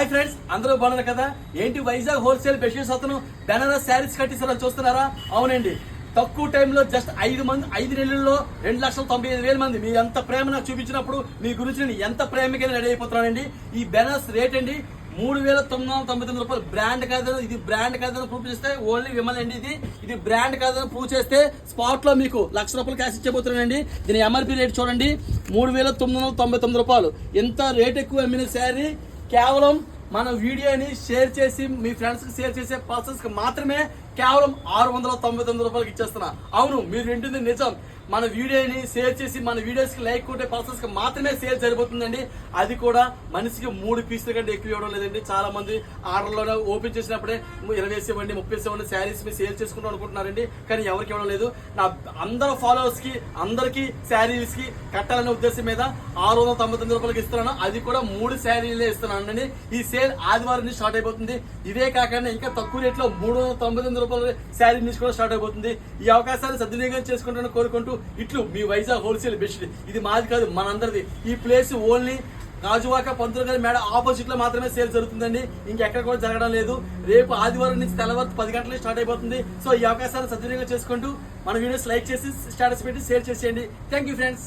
Hi friends అందరూ బాగున్నారు కదా? ఏంటి వైజాగ్ హోల్సేల్ బెడ్షీట్స్ అతను బెనారస్ శారీస్ కట్టిస్తారని చూస్తున్నారా? అవునండి. తక్కువ టైంలో జస్ట్ ఐదు మంది ఐదు నెలల్లో రెండు లక్షల తొంభై ఐదు వేల మంది. మీ ఎంత ప్రేమ నాకు చూపించినప్పుడు మీ గురించి నేను ఎంత ప్రేమకైనా రెడీ అయిపోతున్నానండి? ఈ బెనారస్ రేట్ అండి మూడు వేల తొమ్మిది వందల తొంభై తొమ్మిది రూపాయలు. బ్రాండ్ కాదని ఇది బ్రాండ్ కాదని ప్రూవ్ చేస్తే ఓన్లీ విమల్ అండి ఇది. ఇది బ్రాండ్ కాదని ప్రూవ్ చేస్తే స్పాట్లో మీకు లక్ష రూపాయలు క్యాష్ ఇచ్చబోతున్నానండి దీని ఎంఆర్పీ రేట్ చూడండి మూడు వేల తొమ్మిది వందల తొంభై తొమ్మిది రూపాయలు. ఎంత రేట్ ఎక్కువ అమ్మిన శారీ? కేవలం మన వీడియోని షేర్ చేసి మీ ఫ్రెండ్స్కి షేర్ చేసే పర్సన్స్కి మాత్రమే కేవలం ఆరు వందల తొంభై తొమ్మిది రూపాయలకి ఇచ్చేస్తున్నా. అవును మీరు వింటుంది నిజం. మన వీడియోని షేర్ చేసి మన వీడియోస్కి లైక్ కొట్టే పర్సన్స్కి మాత్రమే సేల్ సరిపోతుందండి. అది కూడా మనిషికి మూడు పీసుల కంటే ఎక్కువ ఇవ్వడం లేదండి. చాలా మంది ఆర్డర్లోనే ఓపెన్ చేసినప్పుడే ఇరవై వేసి ఇవ్వండి ముప్పై వేసి ఇవ్వండి శారీస్ మీరు సేల్ చేసుకుంటాం అనుకుంటున్నారండి. కానీ ఎవరికి ఇవ్వడం లేదు. నా అందరు ఫాలోవర్స్కి అందరికీ శారీస్కి కట్టాలనే ఉద్దేశం మీద ఆరు వందల తొంభై తొమ్మిది రూపాయలకి ఇస్తున్నాను. అది కూడా మూడు శారీలే ఇస్తున్నానండి. ఈ సేల్ సేల్ ఆదివారం నుంచి స్టార్ట్ అయిపోతుంది. ఇదే కాకుండా ఇంకా తక్కువ రేట్లో మూడు వందల తొంభై తొమ్మిది రూపాయల శారీ నుంచి కూడా స్టార్ట్ అయిపోతుంది. ఈ అవకాశాన్ని సద్వినియోగం చేసుకుంటాను కోరుకుంటూ ఇట్లు మీ వైజాగ్ హోల్సేల్ బెస్ట్. ఇది మాది కాదు మనందరిది. ఈ ప్లేస్ ఓన్లీ రాజువాక పంతులు గారి మేడ ఆపోజిట్లో మాత్రమే సేల్ జరుగుతుందండి. ఇంకెక్కడ కూడా జరగడం లేదు. రేపు ఆదివారం నుంచి తెల్లవారు పది గంటలకు స్టార్ట్ అయిపోతుంది. సో ఈ అవకాశాన్ని సద్వినియోగం చేసుకుంటూ మన వీడియోస్ లైక్ చేసి స్టేటస్ పెట్టి షేర్ చేసేయండి. Thank you friends